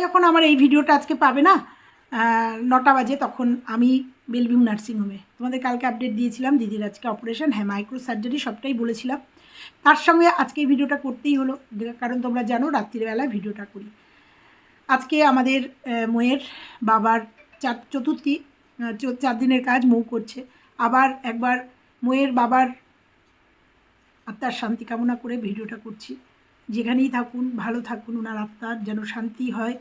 যখন আমার এই ভিডিওটা আজকে পাবে না। নটা বাজে তখন আমি বেলভিউ নার্সিংহোমে। তোমাদের কালকে আপডেট দিয়েছিলাম, দিদির আজকে অপারেশন হ্যাঁ মাইক্রো সার্জারি সবটাই বলেছিলাম। তার সঙ্গে আজকে এই ভিডিওটা করতেই হলো, কারণ তোমরা জানো রাত্রিবেলায় ভিডিওটা করি। আজকে আমাদের মেয়ের বাবার চার, চতুর্থী চার দিনের কাজ মৌ করছে। আবার একবার মেয়ের বাবার আত্মার শান্তি কামনা করে ভিডিওটা করছি। যেখানেই থাকুন, ভালো থাকুন ওনার আত্মার যেন শান্তি হয়।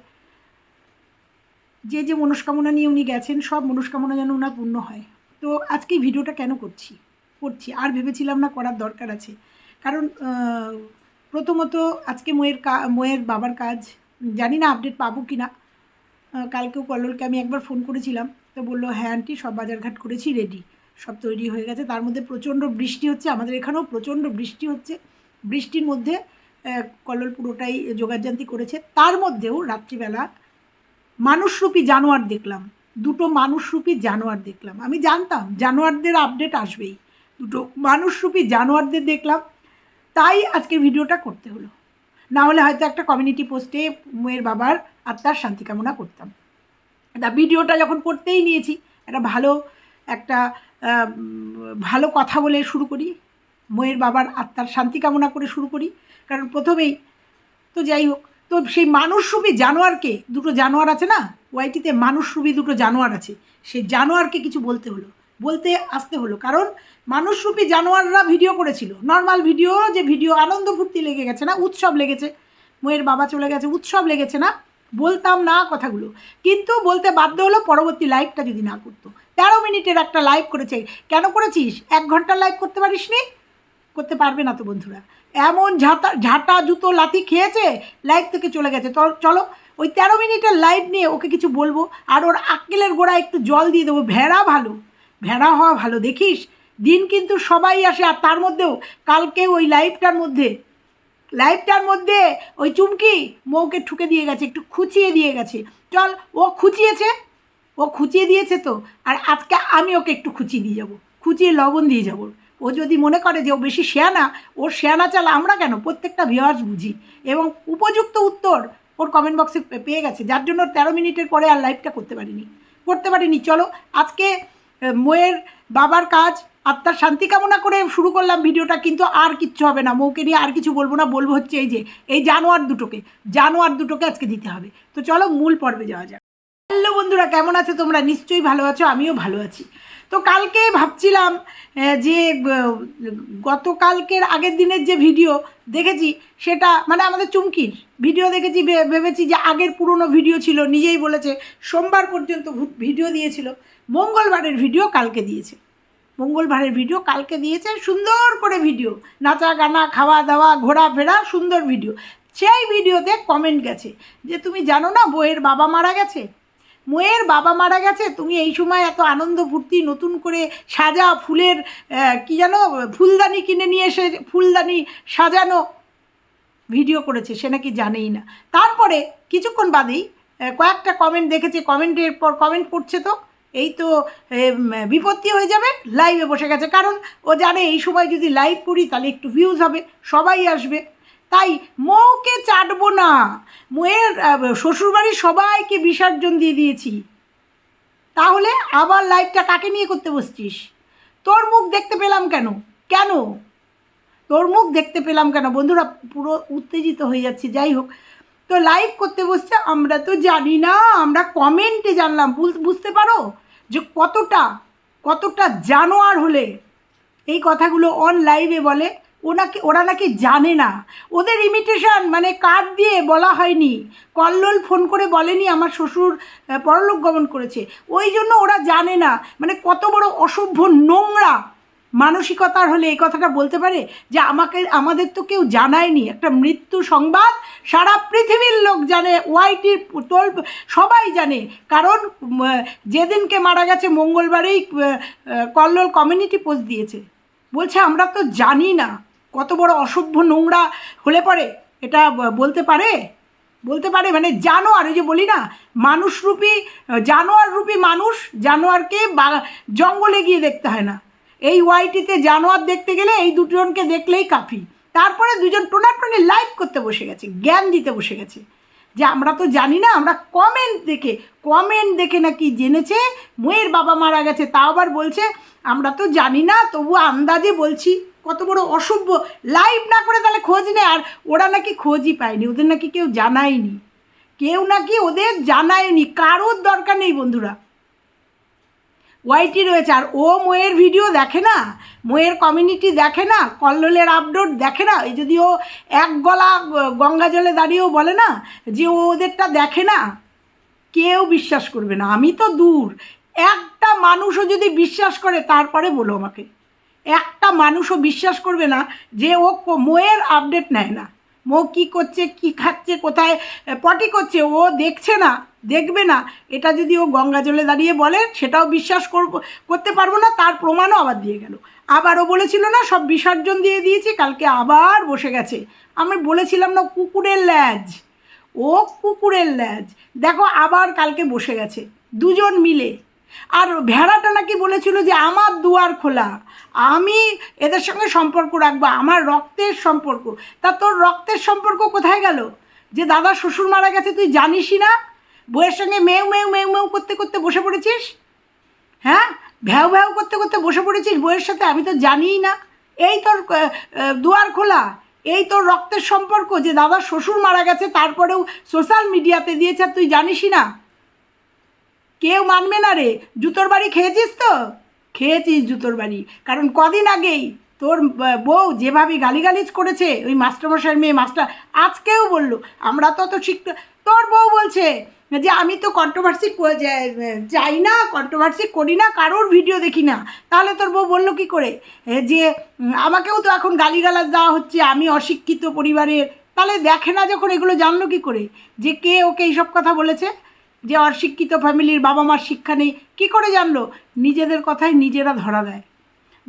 যে যে মনস্কামনা নিয়ে উনি গেছেন, সব মনস্কামনা যেন ওনার পূর্ণ হয়। তো আজকে ভিডিওটা কেন করছি? করছি। আর ভেবেছিলাম না করার দরকার আছে। কারণ প্রথমত আজকে ময়ের কা ময়ের বাবার কাজ, জানি না আপডেট পাবো কি না কালকেও কল্লোলকে আমি একবার ফোন করেছিলাম। তো বলল হ্যাঁ আন্টি সব বাজারঘাট করেছি রেডি সব তৈরি হয়ে গেছে। তার মধ্যে প্রচণ্ড বৃষ্টি হচ্ছে। আমাদের এখানেও প্রচণ্ড বৃষ্টি হচ্ছে। বৃষ্টির মধ্যে কল্লোল পুরোটাই যোগাযান্তি করেছে। তার মধ্যেও রাত্রিবেলা মানুষরূপী জানোয়ার দেখলাম। দুটো মানুষরূপী জানোয়ার দেখলাম। আমি জানতাম জানোয়ারদের আপডেট আসবেই। দুটো মানুষরূপী জানোয়ারদের দেখলাম। তাই আজকে ভিডিওটা করতে হলো। না হলে হয়তো একটা কমিউনিটি পোস্টে মেয়ের বাবার আত্মার শান্তি কামনা করতাম। তা ভিডিওটা যখন করতেই নিয়েছি, একটা ভালো একটা ভালো কথা বলে শুরু করি। মেয়ের বাবার আত্মার শান্তি কামনা করে শুরু করি। কারণ প্রথমেই তো যাই হোক, তো সেই মানুষরূপী জানোয়ারকে দুটো জানোয়ার আছে না? ওয়াইটিতে মানুষরূপী দুটো জানোয়ার আছে। সেই জানোয়ারকে কিছু বলতে হলো। বলতে আসতে হলো। কারণ মানুষরূপী জানোয়াররা ভিডিও করেছিল। নর্মাল ভিডিও, যে ভিডিও আনন্দ ফুর্তি লেগে গেছে না? উৎসব লেগেছে। মেয়ের বাবা চলে গেছে, উৎসব লেগেছে না? বলতাম না কথাগুলো। কিন্তু বলতে বাধ্য হলো পরবর্তী লাইভটা যদি না করতো। তেরো মিনিটের একটা লাইভ করেছে। কেন করেছিস? এক ঘণ্টার লাইভ করতে পারিস নি করতে পারবে না তো বন্ধুরা। এমন ঝাঁটা ঝাঁটা জুতো লাথি খেয়েছে লাইভ থেকে চলে গেছে। চলো, ওই তেরো মিনিটের লাইভ নিয়ে ওকে কিছু বলব। আর ওর আক্কেলের গোড়া একটু জল দিয়ে দেবো। ভেড়া ভালো, ভেড়া হওয়া ভালো, দেখিস? দিন কিন্তু সবাই আসে, আর তার মধ্যেও কালকে ওই লাইভটার মধ্যে লাইভটার মধ্যে ওই চুমকি মৌকে ঠুকে দিয়ে গেছে, একটু খুঁচিয়ে দিয়ে গেছে। চল, ও খুঁচিয়েছে, ও খুঁচিয়ে দিয়েছে তো। আর আজকে আমি ওকে একটু খুঁচিয়ে দিয়ে যাব। খুঁচিয়ে লবণ দিয়ে যাব। ও যদি মনে করে যে ও বেশি শেয়ানা, ওর শেয়ানা চাল আমরা কেন? প্রত্যেকটা ভিওয়ার্স বুঝি। এবং উপযুক্ত উত্তর ওর কমেন্ট বক্সে পেয়ে গেছে। যার জন্য তেরো মিনিটের পরে আর লাইভটা করতে পারিনি। করতে পারিনি। চলো, আজকে ময়ের বাবার কাজ আত্মার শান্তি কামনা করে শুরু করলাম ভিডিওটা, কিন্তু আর কিচ্ছু হবে না। মৌকে নিয়ে আর কিছু বলব না। বলব হচ্ছে এই যে, এই জানোয়ার দুটোকে। জানোয়ার দুটোকে আজকে দিতে হবে। তো চলো, মূল পর্বে যাওয়া যাক। হ্যালো বন্ধুরা, কেমন আছো তোমরা? নিশ্চয়ই ভালো আছো, আমিও ভালো আছি। তো কালকে ভাবছিলাম যে গতকালকের আগের দিনের যে ভিডিও দেখেছি, সেটা মানে আমাদের চুমকির ভিডিও দেখেছি ভেবেছি যে আগের পুরনো ভিডিও ছিল, নিজেই বলেছে, সোমবার পর্যন্ত ভিডিও দিয়েছিল, মঙ্গলবারের ভিডিও কালকে দিয়েছে। মঙ্গলবারের ভিডিও কালকে দিয়েছে, সুন্দর করে ভিডিও, নাচা গানা, খাওয়া দাওয়া, ঘোরাফেরা, সুন্দর ভিডিও। সেই ভিডিওতে কমেন্ট গেছে, যে তুমি জানো না বইয়ের বাবা মারা গেছে? মোয়ের বাবা মারা গেছে, তুমি এই সময় এত আনন্দ ফুর্তি নতুন করে সাজা ফুলের কি জানো, ফুলদানি কিনে নিয়ে এসে ফুলদানি সাজানো ভিডিও করেছে, সে নাকি জানেই না। তারপরে কিছুক্ষণ বাদেই কয়েকটা কমেন্ট দেখেছে কমেন্টের পর কমেন্ট করছে তো, এই তো বিপত্তি হয়ে যাবে লাইভে বসে গেছে। কারণ ও জানে এই সময় যদি লাইভ করি, তাহলে একটু ভিউজ হবে, সবাই আসবে। তাই মৌকে চাটবো না। মৌয়ের শ্বশুরবাড়ির সবাইকে বিসর্জন দিয়ে দিয়েছি। তাহলে আবার লাইভটা কাকে নিয়ে করতে বসছিস? তোর মুখ দেখতে পেলাম কেন? কেন? তোর মুখ দেখতে পেলাম কেন? বন্ধুরা, পুরো উত্তেজিত হয়ে যাচ্ছে, যাই হোক। তো লাইভ করতে বসছে, আমরা তো জানি না, আমরা কমেন্টে জানলাম, বুঝ- বুঝতে পারো? যে কতটা কতটা জানোয়ার হলে এই কথাগুলো অন লাইভে বলে ওনাকে, ওরা নাকি জানে না। ওদের ইমিটেশন মানে কার্ড দিয়ে বলা হয়নি। কল্লোল ফোন করে বলেনি, আমার শ্বশুর পরলোক গমন করেছে। ওই জন্য ওরা জানে না। মানে কত বড় অসভ্য নোংরা মানসিকতার হলে এই কথাটা বলতে পারে যে আমাকে, আমাদের তো কেউ জানায়নি। একটা মৃত্যু সংবাদ সারা পৃথিবীর লোক জানে ওয়াইটির তোল সবাই জানে। কারণ যেদিনকে মারা গেছে মঙ্গলবারেই কল্লোল কমিউনিটি পোস্ট দিয়েছে। বলছে, আমরা তো জানি না। কত বড় অসভ্য নোংরা হলে পরে? এটা বলতে পারে? বলতে পারে মানে জানোয়ার, ওই যে বলি না মানুষরূপী জানোয়ার রূপী মানুষ, জানোয়ারকে জঙ্গলে গিয়ে দেখতে হয় না। এই ওয়াইটিতে জানোয়ার দেখতে গেলে এই দুজনকে দেখলেই কাফি। তারপরে দুজন টোনাটনি লাইভ করতে বসে গেছে, জ্ঞান দিতে বসে গেছে। যে আমরা তো জানি না, আমরা কমেন্ট দেখে কমেন্ট দেখে নাকি জেনেছে মেয়ের বাবা মারা গেছে, তাও আবার বলছে, আমরা তো জানি না তবু আন্দাজে বলছি। কত বড় অসভ্য। লাইভ না করে তাহলে খোঁজ নেয় আর ওরা নাকি খোঁজই পায়নি, ওদের নাকি কেউ জানায়নি। কেউ নাকি ওদের জানায়নি। কারোর দরকার নেই বন্ধুরা। ওয়াইটি রয়েছে। আর ও মোয়ের ভিডিও দেখে না? মোয়ের কমিউনিটি দেখে না? কল্লোলের আপডেট দেখে না? এই যদি ও এক গলা গঙ্গা জলে দাঁড়িয়েও বলে না যে ও ওদেরটা দেখে না? কেউ বিশ্বাস করবে না। আমি তো দূর। একটা মানুষও যদি বিশ্বাস করে, তারপরে বলো আমাকে। একটা মানুষও বিশ্বাস করবে না যে ও মোয়ের আপডেট নেয় না। মো কী করছে, কি খাচ্ছে, কোথায় পটি করছে, ও দেখছে না, দেখবে না। এটা যদি ও গঙ্গা জলে দাঁড়িয়ে বলে, সেটাও বিশ্বাস করব, করতে পারব না, তার প্রমাণও আবার দিয়ে গেল। আবারও বলেছিল না, সব বিসর্জন দিয়ে দিয়েছি, কালকে আবার বসে গেছে। আমি বলেছিলাম না, কুকুরের ল্যাজ। ও কুকুরের ল্যাজ। দেখো, আবার কালকে বসে গেছে। দুজন মিলে। আর ভেড়াটা নাকি বলেছিল যে আমার দুয়ার খোলা। আমি এদের সঙ্গে সম্পর্ক রাখব, আমার রক্তের সম্পর্ক। তা তোর রক্তের সম্পর্ক কোথায় গেল? যে দাদা শ্বশুর মারা গেছে, তুই জানিসই না? বইয়ের সঙ্গে মেউ মেউ মেউ মেউ করতে করতে বসে পড়েছিস? হ্যাঁ? ভ্যাও ভ্যাও করতে করতে বসে পড়েছিস বইয়ের সাথে? আমি তো জানিই না। এই তোর দুয়ার খোলা। এই তোর রক্তের সম্পর্ক যে দাদা শ্বশুর মারা গেছে, তারপরেও সোশ্যাল মিডিয়াতে দিয়েছে তুই জানিসই না? কেউ মানবে না রে। জুতোর বাড়ি খেয়েছিস তো? খেয়েছিস জুতোর বাড়ি। কারণ কদিন আগেই তোর বউ যেভাবে গালিগালিজ করেছে, ওই মাস্টারমশাইয়ের মেয়ে মাস্টার, আজকেও বলল, আমরা তো অত শিখতে তোর বউ বলছে যে, আমি তো কন্ট্রোভার্সি চাই না কন্ট্রোভার্সি করি না, কারোর ভিডিও দেখি না। তাহলে তোর বউ বলল কি করে? যে আমাকেও তো এখন গালিগালাজ দেওয়া হচ্ছে, আমি অশিক্ষিত পরিবারের। তাহলে দেখে না যখন এগুলো জানলো কি করে? যে কে ওকে এইসব কথা বলেছে? যে অশিক্ষিত ফ্যামিলির বাবা মার শিক্ষা নেই, কী করে জানলো? নিজেদের কথাই নিজেরা ধরা দেয়।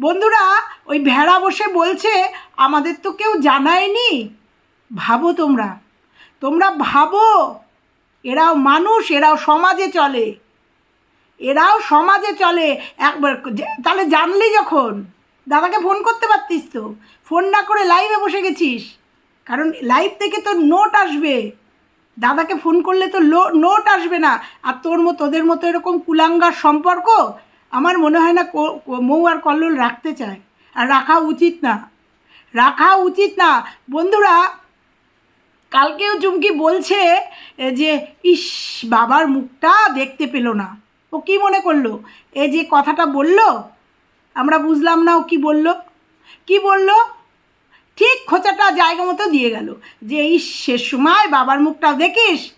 বন্ধুরা, ওই ভেড়া বসে বলছে, আমাদের তো কেউ জানায়নি। ভাবো তোমরা। তোমরা ভাবো, এরাও মানুষ, এরাও সমাজে চলে। এরাও সমাজে চলে। একবার তাহলে জানলি যখন? দাদাকে ফোন করতে পারতিস তো। ফোন না করে লাইভে বসে গেছিস। কারণ লাইভ থেকে তোর নোট আসবে। দাদাকে ফোন করলে তো লো নোট আসবে না। আর তোর মতো, তোদের মতো এরকম কুলাঙ্গার সম্পর্ক আমার মনে হয় না মৌ আর কল্লোল রাখতে চায়। আর রাখা উচিত না। রাখা উচিত না। বন্ধুরা, কালকেও চুমকি বলছে যে, ইস, বাবার মুখটা দেখতে পেল না। ও কি মনে করল? এ যে কথাটা বলল, আমরা বুঝলাম না ও কি বলল। কি বলল? ঠিক খোঁচাটা জায়গা মতো দিয়ে গেল। যে এই শেষ সময় বাবার মুখটাও দেখিস?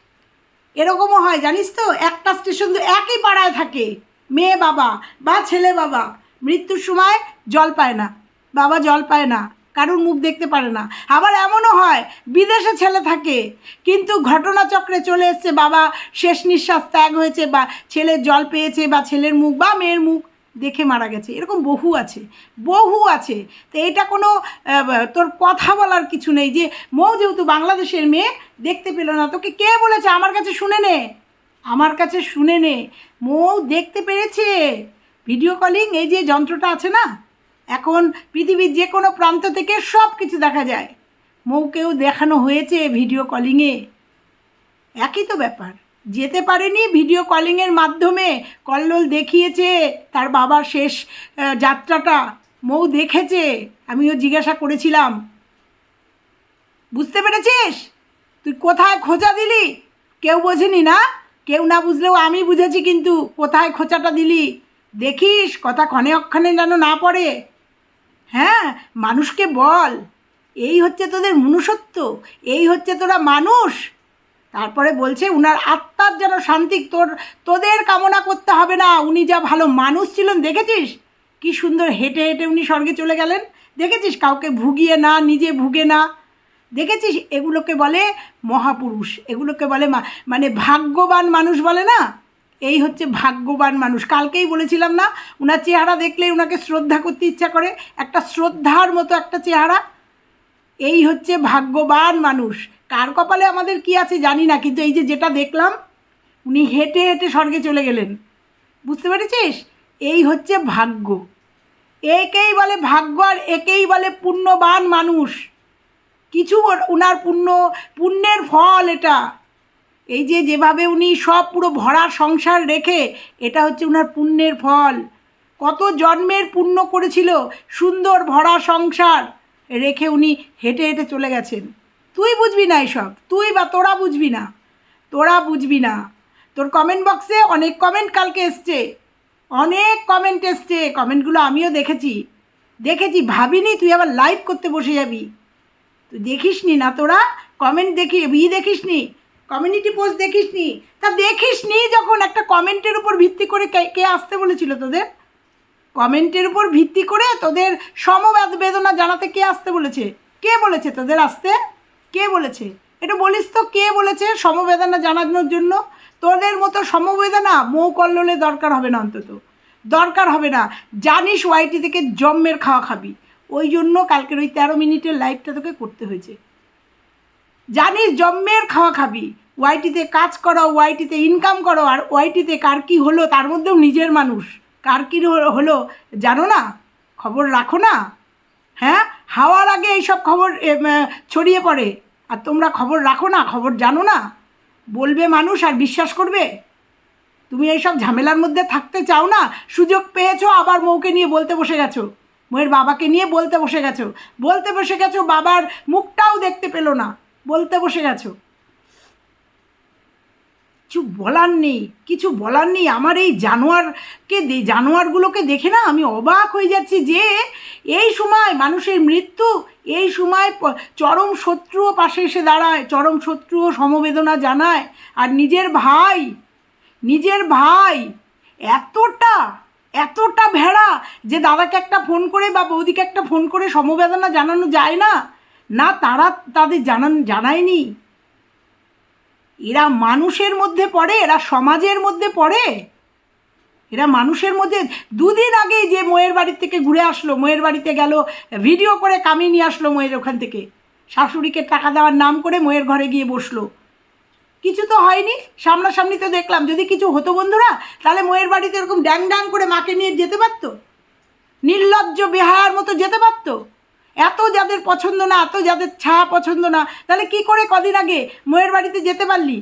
এরকমও হয়, জানিস তো? একটা স্টেশন তো একই পাড়ায় থাকে। মেয়ে বাবা বা ছেলে বাবা। মৃত্যুর সময় জল পায় না। বাবা জল পায় না। কারোর মুখ দেখতে পারে না। আবার এমনও হয়, বিদেশে ছেলে থাকে। কিন্তু ঘটনাচক্রে চলে এসছে বাবা। শেষ নিঃশ্বাস ত্যাগ হয়েছে বা ছেলের জল পেয়েছে বা ছেলের মুখ বা মেয়ের মুখ। দেখে মারা গেছে। এরকম বহু আছে। বহু আছে। তো এটা কোনো তোর কথা বলার কিছু নেই যে, মৌ যেহেতু বাংলাদেশের মেয়ে, দেখতে পেল না। তোকে কে বলেছে? আমার কাছে শুনে নে। আমার কাছে শুনে নে। মৌ দেখতে পেরেছে। ভিডিও কলিং, এই যে যন্ত্রটা আছে না? এখন পৃথিবীর যে কোনো প্রান্ত থেকে সব কিছু দেখা যায়। মৌকেও দেখানো হয়েছে ভিডিও কলিংয়ে। একই তো ব্যাপার। যেতে পারেনি ভিডিও কলিংয়ের মাধ্যমে। কল্লোল দেখিয়েছে, তার বাবার শেষ যাত্রাটা। মৌ দেখেছে, আমিও জিজ্ঞাসা করেছিলাম। বুঝতে পেরেছিস? তুই কোথায় খোঁচা দিলি? কেউ বোঝেনি না? কেউ না বুঝলেও আমি বুঝেছি কিন্তু কোথায় খোঁচাটা দিলি? দেখিস, কথা ক্ষণে অক্ষণে যেন না পড়ে। হ্যাঁ মানুষকে বল। এই হচ্ছে তোদের মনুষ্যত্ব, এই হচ্ছে তোরা মানুষ। তারপরে বলছে, উনার আত্মার যেন শান্তি তোর, তোদের কামনা করতে হবে না। উনি যা ভালো মানুষ ছিলেন, দেখেছিস? কি সুন্দর হেঁটে হেঁটে উনি স্বর্গে চলে গেলেন। দেখেছিস কাউকে ভুগিয়ে না, নিজে ভুগে না? দেখেছিস? এগুলোকে বলে মহাপুরুষ, এগুলোকে বলে মানে ভাগ্যবান মানুষ বলে না? এই হচ্ছে ভাগ্যবান মানুষ। কালকেই বলেছিলাম না ওনার চেহারা দেখলেই ওনাকে শ্রদ্ধা করতে ইচ্ছা করে, একটা শ্রদ্ধার মতো একটা চেহারা। এই হচ্ছে ভাগ্যবান মানুষ। কার কপালে আমাদের কি আছে জানি না, কিন্তু এই যে যেটা দেখলাম, উনি হেঁটে হেঁটে স্বর্গে চলে গেলেন। বুঝতে পেরেছিস? এই হচ্ছে ভাগ্য। একেই বলে ভাগ্য আর একেই বলে পুণ্যবান মানুষ। কিছু ওনার পুণ্য, পুণ্যের ফল এটা। এই যে যেভাবে উনি সব পুরো ভরা সংসার রেখে, এটা হচ্ছে ওনার পুণ্যের ফল। কত জন্মের পুণ্য করেছিল সুন্দর ভরা সংসার রেখে উনি হেঁটে হেঁটে চলে গেছেন। তুই বুঝবি না এসব। তুই বা তোরা বুঝবি না। তোরা বুঝবি না। তোর কমেন্ট বক্সে অনেক কমেন্ট কালকে এসছে। অনেক কমেন্ট এসছে। কমেন্টগুলো আমিও দেখেছি। দেখেছি, ভাবিনি তুই আবার লাইভ করতে বসে যাবি। তুই দেখিস নি না তোরা? কমেন্ট দেখি, ই দেখিস নি কমিউনিটি পোস্ট দেখিস নি তা দেখিস নি যখন একটা কমেন্টের উপর ভিত্তি করে কে আসতে বলেছিল তোদের? কমেন্টের উপর ভিত্তি করে তোদের সমবেদ বেদনা জানাতে কে আসতে বলেছে? কে বলেছে তোদের আসতে? কে বলেছে? এটা বলিস তো, কে বলেছে? সমবেদনা জানানোর জন্য। তোদের মতো সমবেদনা মৌ কল্লোলে দরকার হবে না অন্তত। দরকার হবে না। জানিস ওয়াইটি থেকে জম্মের খাওয়া খাবি। ওই জন্য কালকের ওই তেরো মিনিটের লাইভটা তোকে করতে হয়েছে। জানিস জম্মের খাওয়া খাবি। ওয়াইটিতে কাজ করো, ওয়াইটিতে ইনকাম করো। আর ওয়াইটিতে কার কী হলো, তার মধ্যেও নিজের মানুষ। কার কী হলো- জানো না? খবর রাখো না? হ্যাঁ? হাওয়ার আগে এইসব খবর ছড়িয়ে পড়ে। আর তোমরা খবর রাখো না, খবর জানো না। বলবে মানুষ আর বিশ্বাস করবে? তুমি এইসব ঝামেলার মধ্যে থাকতে চাও না? সুযোগ পেয়েছ, আবার মৌকে নিয়ে বলতে বসে গেছো। মৌয়ের বাবাকে নিয়ে বলতে বসে গেছো। বলতে বসে গেছো, বাবার মুখটাও দেখতে পেল না। বলতে বসে গেছো। কিছু বলার নেই, কিছু বলার নেই। আমার এই জানোয়ারকে জানোয়ারগুলোকে দেখে না আমি অবাক হয়ে যাচ্ছি যে এই সময় মানুষের মৃত্যু এই সময় চরম শত্রুও পাশে এসে দাঁড়ায়, চরম শত্রুও সমবেদনা জানায়। আর নিজের ভাই নিজের ভাই, এতটা এতটা ভেড়া যে দাদাকে একটা ফোন করে বা বৌদিকে একটা ফোন করে সমবেদনা জানানো যায় না না তারা তাদের জানান, জানায়নি। এরা মানুষের মধ্যে পড়ে, এরা সমাজের মধ্যে পড়ে। এরা মানুষের মধ্যে দুদিন আগে যে মোয়ের বাড়ির থেকে ঘুরে আসলো, মোয়ের বাড়িতে গেল ভিডিও করে কামিয়ে নিয়ে আসলো মোয়ের ওখান থেকে। শাশুড়িকে টাকা দেওয়ার নাম করে মোয়ের ঘরে গিয়ে বসল। কিছু তো হয়নি, সামনাসামনি তো দেখলাম। যদি কিছু হতো বন্ধুরা, তাহলে মোয়ের বাড়িতে এরকম ড্যাং ড্যাং করে মাকে নিয়ে যেতে পারতো? নির্লজ্জ বেহার মতো যেতে পারতো? এত যাদের পছন্দ না, এত যাদের ছা পছন্দ না, তাহলে কি করে কদিন আগে মোয়ের বাড়িতে যেতে পারলি?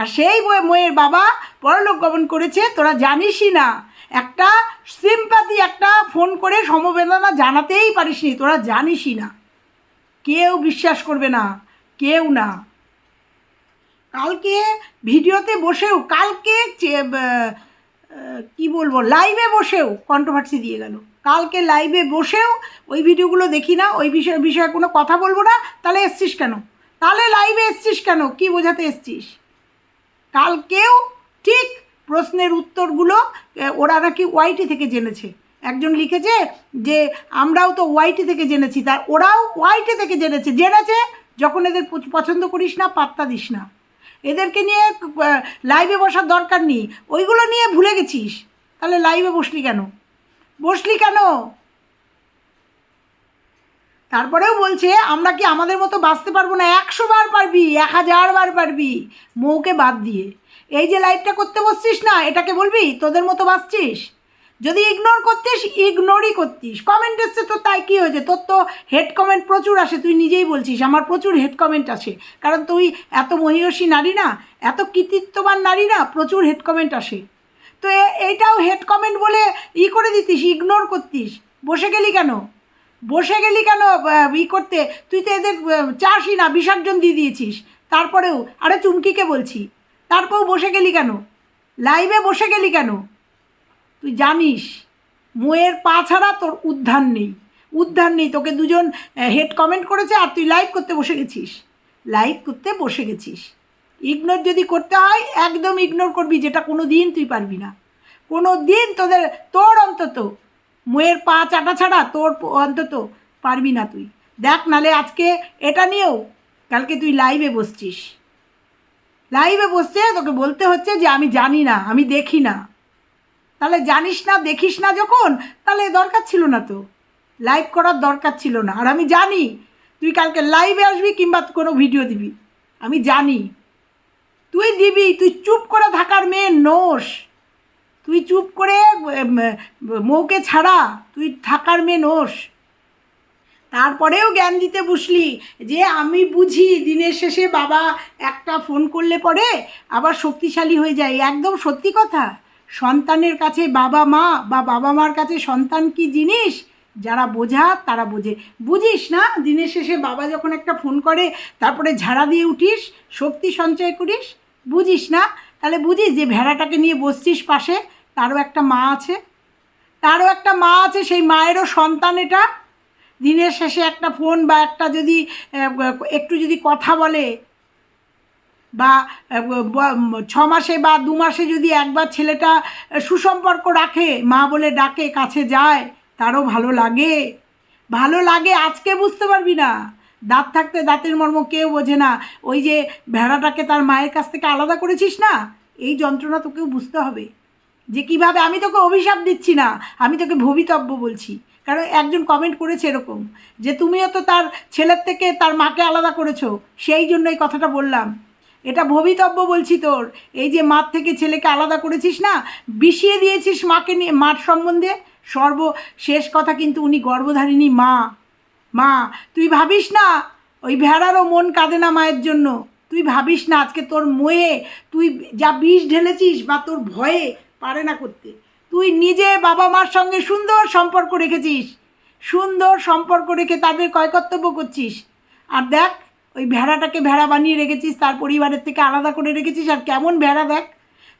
আর সেই মোয়ের বাবা পরলোক গমন করেছে, তোরা জানিসই না। একটা সিম্পাতি একটা ফোন করে সমবেদনা জানাতেই পারিসনি, তোরা জানিসই না। কেউ বিশ্বাস করবে না, কেউ না। কালকে ভিডিওতে বসেও, কালকে কি বলব লাইভে বসেও কন্ট্রোভার্সি দিয়ে গেল। কালকে লাইভে বসেও ওই ভিডিওগুলো দেখি না, ওই বিষয়ে বিষয়ে কোনো কথা বলব না, তাহলে এসছিস কেন? তাহলে লাইভে এসছিস কেন? কি বোঝাতে এসছিস? কালকেও ঠিক প্রশ্নের উত্তরগুলো ওরা নাকি ওয়াইটি থেকে জেনেছে। একজন লিখেছে যে, আমরাও তো ওয়াইটি থেকে জেনেছি। তার ওরাও ওয়াইটি থেকে জেনেছে। জেনেছে যখন এদের পছ- পছন্দ করিস না, পাত্তা দিস না। এদেরকে নিয়ে লাইভে বসার দরকার নেই। ওইগুলো নিয়ে ভুলে গেছিস। তাহলে লাইভে বসলি কেন? বসলি কেন? তারপরেও বলছে, আমরা কি আমাদের মতো বাঁচতে পারব না? একশো বার পারবি, এক হাজার বার পারবি। মৌকে বাদ দিয়ে, এই যে লাইফটা করতে বসছিস না, এটাকে বলবি? তোদের মতো বাঁচছিস? যদি ইগনোর করতিস ইগনোরই করতিস। কমেন্ট এসছে তো, তাই কী হয়েছে? তোর তো হেড কমেন্ট প্রচুর আসে, তুই নিজেই বলছিস, আমার প্রচুর হেড কমেন্ট আসে। কারণ তুই এত মহিষী নারী না, এত কৃতিত্ববান নারী না, প্রচুর হেড কমেন্ট আসে। তো এইটাও হেড কমেন্ট বলে ই করে দিতিস ইগনোর করতিস। বসে গেলি কেন? বসে গেলি কেন ই করতে? তুই তো এদের চাষই না বিসর্জন দিয়ে দিয়েছিস। তারপরেও, আরে চুমকিকে বলছি, তারপরেও বসে গেলি কেন? লাইভে বসে গেলি কেন? তুই জানিস, মোয়ের পা ছাড়া তোর উদ্ধার নেই। উদ্ধার নেই, তোকে দুজন হেড কমেন্ট করেছে আর তুই লাইভ করতে বসে গেছিস। লাইভ করতে বসে গেছিস। ইগনোর যদি করতে হয়, একদম ইগনোর করবি, যেটা কোনো দিন তুই পারবি না। কোনো দিন তোদের, তোর অন্তত মোয়ের পা চাটা ছাড়া তোর অন্তত পারবি না তুই। দেখ নালে আজকে এটা নিয়েও কালকে তুই লাইভে বসছিস। লাইভে বসছে তোকে বলতে হচ্ছে যে আমি জানি না, আমি দেখি না। তাহলে জানিস না, দেখিস না যখন, তাহলে দরকার ছিল না তো। লাইভ করার দরকার ছিল না। আর আমি জানি, তুই কালকে লাইভে আসবি কিংবা কোনো ভিডিও দিবি। আমি জানি। তুই দিবি, তুই চুপ করে থাকার মেয়ে নোস তুই চুপ করে মৌকে ছাড়া, তুই থাকার মেয়ে নোস। তারপরেও জ্ঞান দিতে বসলি যে আমি বুঝি দিনের শেষে বাবা একটা ফোন করলে পরে আবার শক্তিশালী হয়ে যায়। একদম সত্যি কথা। সন্তানের কাছে বাবা মা বা বাবা মার কাছে সন্তান কি জিনিস? যারা বোঝা, তারা বোঝে। বুঝিস না? দিনের শেষে বাবা যখন একটা ফোন করে, তারপরে ঝাড়া দিয়ে উঠিস, শক্তি সঞ্চয় করিস? বুঝিস না? তাহলে বুঝিস যে ভেড়াটাকে নিয়ে বসছিস পাশে, তারও একটা মা আছে। তারও একটা মা আছে, সেই মায়েরও সন্তান এটা। দিনের শেষে একটা ফোন বা একটা যদি একটু যদি কথা বলে, বা ছ মাসে বা দু মাসে যদি একবার ছেলেটা সুসম্পর্ক রাখে, মা বলে ডাকে, কাছে যায়, তারও ভালো লাগে। ভালো লাগে, আজকে বুঝতে পারবি না। দাঁত থাকতে দাঁতের মর্ম কেউ বোঝে না। ওই যে ভেড়াটাকে তার মায়ের কাছ থেকে আলাদা করেছিস না? এই যন্ত্রণা তোকেও বুঝতে হবে। যে কীভাবে আমি তোকে অভিশাপ দিচ্ছি না, আমি তোকে ভবিতব্য বলছি। কারণ একজন কমেন্ট করেছে এরকম যে, তুমিও তো তার ছেলের থেকে তার মাকে আলাদা করেছ। সেই জন্য এই কথাটা বললাম। এটা ভবিতব্য বলছি তোর। এই যে মার থেকে ছেলেকে আলাদা করেছিস না, বিষিয়ে দিয়েছিস মাকে নিয়ে, মার সম্বন্ধে? সর্বশেষ কথা কিন্তু উনি গর্ভধারিণী মা। মা, তুই ভাবিস না? ওই ভেড়ারও মন কাঁদে না মায়ের জন্য। তুই ভাবিস না আজকে তোর মোয়ে তুই যা বিষ ঢেলেছিস বা তোর ভয়ে পারে না করতে। তুই নিজে বাবা মার সঙ্গে সুন্দর সম্পর্ক রেখেছিস। সুন্দর সম্পর্ক রেখে তাদের কয় কর্তব্য করছিস। আর দেখ, ওই ভেড়াটাকে ভেড়া বানিয়ে রেখেছিস, তার পরিবারের থেকে আলাদা করে রেখেছিস, আর কেমন ভেড়া দেখ।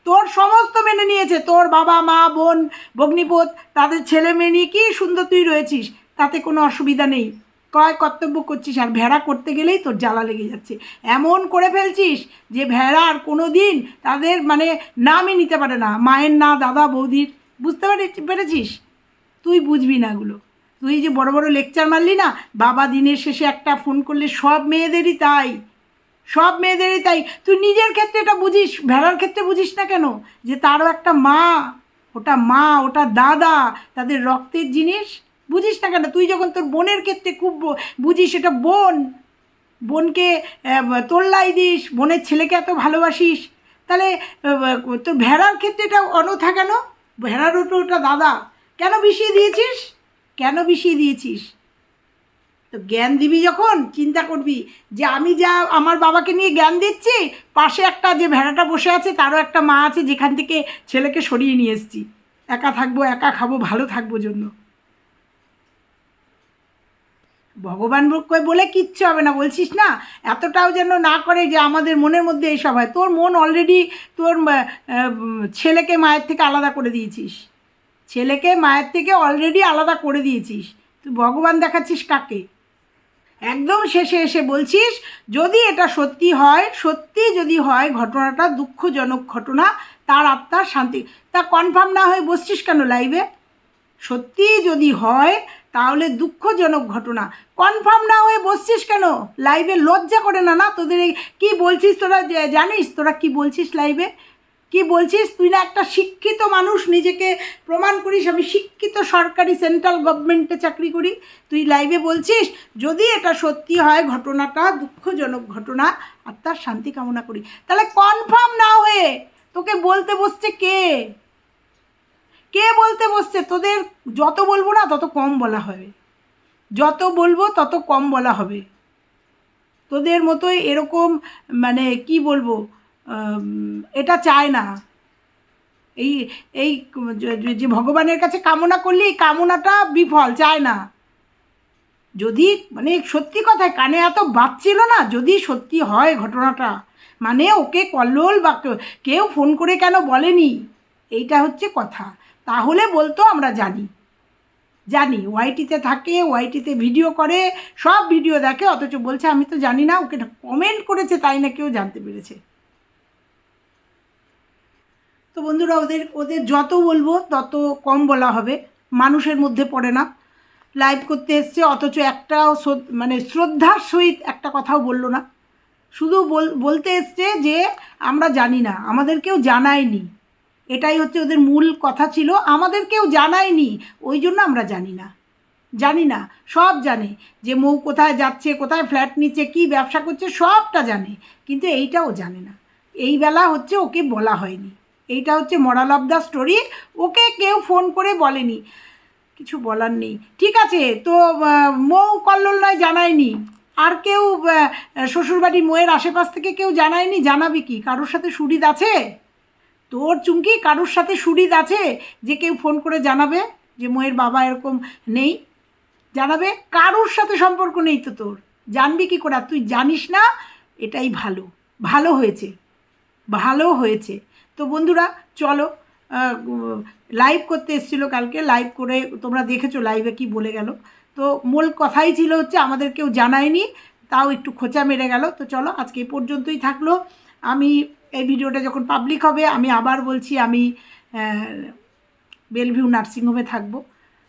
তোর সমস্ত মেনে নিয়েছে, তোর বাবা, মা, বোন ভগ্নিপোত তাদের ছেলে মেয়ে নিয়ে কী সুন্দর তুই রয়েছিস। তাতে কোনো অসুবিধা নেই। কয় কর্তব্য করছিস আর ভেড়া করতে গেলেই তোর জ্বালা লেগে যাচ্ছে। এমন করে ফেলছিস যে ভেড়া আর কোনো দিন তাদের মানে নামই নিতে পারে না। মায়ের না, দাদা, বৌদির। বুঝতে পারি পেরেছিস? তুই বুঝবি না এগুলো। তুই যে বড় বড় লেকচার মারলি না, বাবা দিনের শেষে একটা ফোন করলে সব মেয়েদেরই তাই। সব মেয়েদেরই তাই। তুই নিজের ক্ষেত্রে এটা বুঝিস, ভেড়ার ক্ষেত্রে বুঝিস না কেন? যে তারও একটা মা, ওটা মা, ওটা দাদা, তাদের রক্তের জিনিস বুঝিস না কেন? তুই যখন তোর বোনের ক্ষেত্রে খুব বুঝিস এটা বোন। বোনকে তোল্লাই দিস, বোনের ছেলেকে এত ভালোবাসিস। তাহলে তোর ভেড়ার ক্ষেত্রে এটা অনথা কেন? ভেড়ার ওটা ওটা দাদা। কেন বিষিয়ে দিয়েছিস? কেন বিষিয়ে দিয়েছিস? তো জ্ঞান দিবি যখন, চিন্তা করবি যে আমি যা আমার বাবাকে নিয়ে জ্ঞান দিচ্ছি, পাশে একটা যে ভেড়াটা বসে আছে, তারও একটা মা আছে, যেখান থেকে ছেলেকে সরিয়ে নিয়ে এসেছি। একা থাকব, একা খাব, ভালো থাকব জন্য। ভগবান কই বলে কিচ্ছু হবে না, বলছিস না? এতটাও যেন না করে যে আমাদের মনের মধ্যে এইসব হয়। তোর মন অলরেডি তোর ছেলেকে মায়ের থেকে আলাদা করে দিয়েছিস। ছেলেকে মায়ের থেকে অলরেডি আলাদা করে দিয়েছিস। তুই ভগবান দেখাচ্ছিস কাকে? একদম শেষে এসে বলছিস, যদি এটা সত্যি হয়, সত্যি যদি হয় ঘটনাটা, দুঃখজনক ঘটনা, তার আত্মার শান্তি। তা কনফার্ম না হয়ে বসছিস কেন লাইভে সত্যি যদি হয় তাহলে দুঃখজনক ঘটনা। কনফার্ম না হয়ে বসছিস কেন? লাইভে লজ্জা করে না না? তোদের এই কী বলছিস তোরা? জানিস তোরা কি বলছিস লাইভে কি বলছিস? তুই না একটা শিক্ষিত মানুষ, নিজেকে প্রমাণ করিস। আমি শিক্ষিত সরকারি সেন্ট্রাল গভর্নমেন্টে চাকরি করি। তুই লাইভে বলছিস, যদি এটা সত্যি হয় ঘটনাটা, দুঃখজনক ঘটনা আর তার শান্তি কামনা করি। তাহলে কনফার্ম না হয়ে তোকে বলতে বসছে কে? কে বলতে বসছে? তোদের যত বলব না, তত কম বলা হবে। যত বলব, তত কম বলা হবে। তোদের মতোই এরকম মানে কি বলব এটা চায় না। এই এই যে- ভগবানের কাছে কামনা করলি, এই কামনাটা বিফল, চায় না। যদি মানে সত্যি কথায় কানে এত বাজছিল না, যদি সত্যি হয় ঘটনাটা মানে ওকে কল্লোল বা কেউ ফোন করে কেন বলেনি? এইটা হচ্ছে কথা। তাহলে বলতো আমরা জানি। জানি, ওয়াইটিতে থাকে, ওয়াইটিতে ভিডিও করে, সব ভিডিও দেখে, অথচ বলছে, আমি তো জানি না, ওকে কমেন্ট করেছে, তাই না কেউ জানতে পেরেছে। তো বন্ধুরা, ওদের ওদের যত বলব, তত কম বলা হবে। মানুষের মধ্যে পড়ে না। লাইভ করতে এসছে, অথচ একটাও মানে শ্রদ্ধার সহিত একটা কথাও বলল না। শুধু বল- বলতে এসছে যে, আমরা জানি না আমাদেরকেও জানায়নি। এটাই হচ্ছে ওদের মূল কথা ছিল। আমাদের কেউ জানায়নি। ওই জন্য আমরা জানি না। জানি না। সব জানে যে মৌ কোথায় যাচ্ছে, কোথায় ফ্ল্যাট নিচ্ছে, কী ব্যবসা করছে, সবটা জানে। কিন্তু এইটাও জানে না। এই বেলা হচ্ছে ওকে বলা হয়নি। এইটা হচ্ছে moral of the story okay কেউ ফোন করে বলেনি। কিছু বলার নেই। ঠিক আছে, তো মৌ কল্লোল নয় জানায়নি। আর কেউ শ্বশুরবাড়ির মোয়ের আশেপাশ থেকে কেউ জানায়নি? জানাবে কি? কারোর সাথে সুরিদ আছে? তোর চুমকি কারোর সাথে সুরিদ আছে যে কেউ ফোন করে জানাবে যে মোয়ের বাবা এরকম নেই? জানাবে? কারোর সাথে সম্পর্ক নেই তো তোর। জানবি কি করে? তুই জানিস না, এটাই ভালো। ভালো হয়েছে। ভালো হয়েছে। তো বন্ধুরা, চলো লাইভ করতে এসেছিল কালকে। লাইভ করে তোমরা দেখেছ লাইভে কি বলে গেল। তো মূল কথাই ছিল হচ্ছে, আমাদের কেউ জানায়নি, তাও একটু খোঁচা মেরে গেল। তো চলো, আজকে এই পর্যন্তই থাকল। আমি এই ভিডিওটা যখন পাবলিক হবে, আমি আবার বলছি, আমি বেলভিউ নার্সিংহোমে থাকব।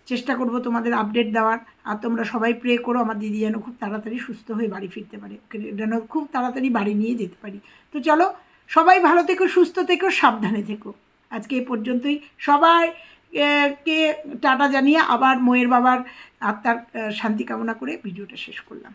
চেষ্টা করব তোমাদের আপডেট দেওয়ার। আর তোমরা সবাই প্রে করো, আমার দিদি যেন খুব তাড়াতাড়ি সুস্থ হয়ে বাড়ি ফিরতে পারে। যেন খুব তাড়াতাড়ি বাড়ি নিয়ে যেতে পারি। তো চলো, সবাই ভালো থেকো, সুস্থ থেকো, সাবধানে থেকো। আজকে এই পর্যন্তই। সবাই কে, টাটা জানিয়ে আবার মোয়ের বাবার আত্মার শান্তি কামনা করে ভিডিওটা শেষ করলাম।